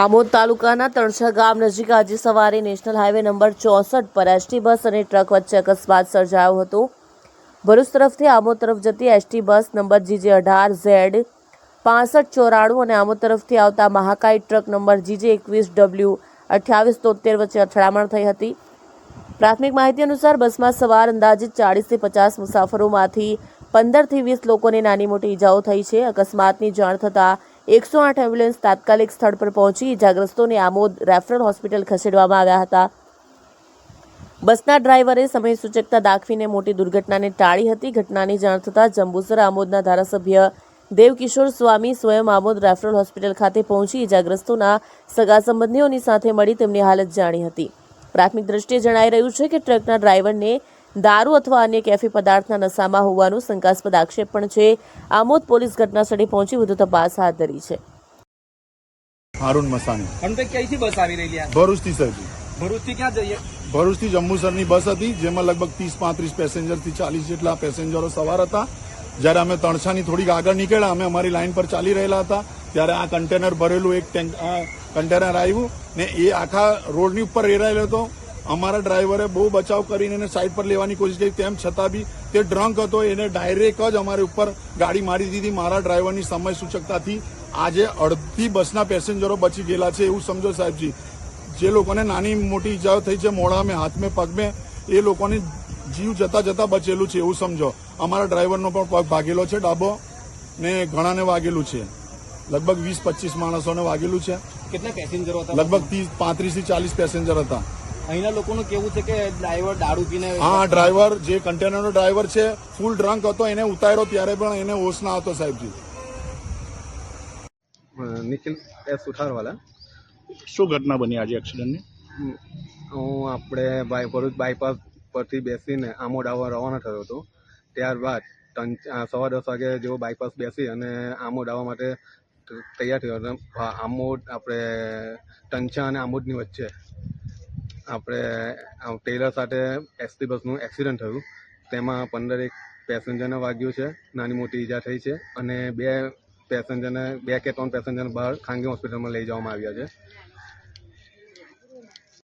આમોદ તાલુકાના તણછા ગામ નજીક આજે સવારે નેશનલ હાઈવે નંબર ચોસઠ પર એસટી બસ અને ટ્રક વચ્ચે અકસ્માત સર્જાયો હતો. ભરૂચ તરફથી આમોદ તરફ જતી એસટી બસ નંબર જીજે અઢાર, ઝેડ પાસઠ, ચોરાણું અને આમોદ તરફથી આવતા મહાકાય ટ્રક નંબર જીજે એકવીસ, ડબલ્યુ અઠ્યાવીસ, તોતેર વચ્ચે અથડામણ થઈ હતી. પ્રાથમિક માહિતી અનુસાર બસમાં સવાર અંદાજિત ચાળીસથી પચાસ મુસાફરોમાંથી પંદરથી વીસ લોકોને નાની મોટી ઈજાઓ થઈ છે. અકસ્માતની જાણ થતાં એકસો આઠ એમ્બ્યુલન્સ તાત્કાલિક સ્થળ પર પહોંચી ઇજાગ્રસ્તોને આમોદ રેફરલ હોસ્પિટલ ખસેડવામાં આવ્યા હતા. બસના ડ્રાઈવરે સમય સૂચકતા દાખવીને મોટી દુર્ઘટનાને ટાળી હતી. ઘટનાની જાણ થતાં જંબુસર આમોદના ધારાસભ્ય દેવકિશોર સ્વામી સ્વયં આમોદ રેફરલ હોસ્પિટલ ખાતે પહોંચી ઇજાગ્રસ્તોના સગા સંબંધીઓની સાથે મળી તેમની હાલત જાણી હતી. પ્રાથમિક દ્રષ્ટિએ જણાઈ રહ્યું છે કે ટ્રકના ડ્રાઈવરને દારૂ અથવા અન્ય કેફી પદાર્થના નશામાં હોવાનું શંકાસ્પદ આક્ષેપ પણ છે. આમોદ પોલીસ ઘટનાસ્થળે પહોંચી વધુ તપાસ હાથ ધરી છે. હારૂન મસાની. તો બસ આવી રહી ભરૂચથી સાહેબ. ભરૂચથી ક્યાં જઈએ? ભરૂચથી જંબુસરની બસ હતી જેમાં લગભગ ત્રીસ પાંત્રીસ પેસેન્જરથી ચાલીસ જેટલા પેસેન્જરો સવાર હતા. જ્યારે અમે તણછાની થોડીક આગળ નીકળ્યા અમે અમારી લાઈન પર ચાલી રહેલા હતા. ત્યારે આ કન્ટેનર ભરેલું એક ટેન્ક આ કન્ટેનર આવ્યું ને એ આખા રોડની ઉપર રેરાયેલો હતો. અમારા ડ્રાઈવરે બહુ બચાવ કરીને એને સાઈડ પર લેવાની કોશિશ કરી. તેમ છતાં બી તે ડ્રંક હતો એને ડાયરેક્ટ જ અમારી ઉપર ગાડી મારી દીધી. મારા ડ્રાઈવરની સમય સૂચકતાથી આજે અડધી બસના પેસેન્જરો બચી ગયેલા છે એવું સમજો સાહેબજી. જે લોકોને નાની મોટી ઈજાઓ થઈ છે મોઢામાં હાથમાં પગમાં એ લોકોને જીવ જતા જતા બચેલું છે એવું સમજો. અમારા ડ્રાઈવરનો પણ પગ ભાગેલો છે ડાબો ને ઘણાને વાગેલું છે. લગભગ વીસ પચીસ માણસોને વાગેલું છે. કેટલા પેસેન્જરો હતા? લગભગ ત્રીસ પાંત્રીસથી ચાલીસ પેસેન્જર હતા. અહીંના લોકોનું કેવું છે કે ડ્રાઈવર દારૂ પીને હા ડ્રાઈવર જે કન્ટેનરનો ડ્રાઈવર છે ફૂલ ડ્રંક હતો એને ઉતાર્યો ત્યારે પણ એને હોશ ના હતો સાહેબજી. નિખિલ એસ સુથારવાલા. શું ઘટના બની આજે એક્સિડન્ટની હું આપણે બાય ભરૂચ બાયપાસ પરથી બેસીને આમોડાવા રવાના થયો હતો. ત્યારબાદ સવા દસ વાગે જેવો બાયપાસ બેસી અને આમોડાવા માટે તૈયાર થયો હતો. આમોદ આપણે ટંચા અને આમોદની વચ્ચે. આપણે ટેલર સાથે એસટી બસનું એક્સિડન્ટ થયું. તેમાં પંદર એક પેસેન્જરને વાગ્યું છે. નાની મોટી ઈજા થઈ છે અને બે પેસેન્જરને બે કે ત્રણ પેસેન્જરને બહાર ખાનગી હોસ્પિટલમાં લઈ જવામાં આવ્યા છે.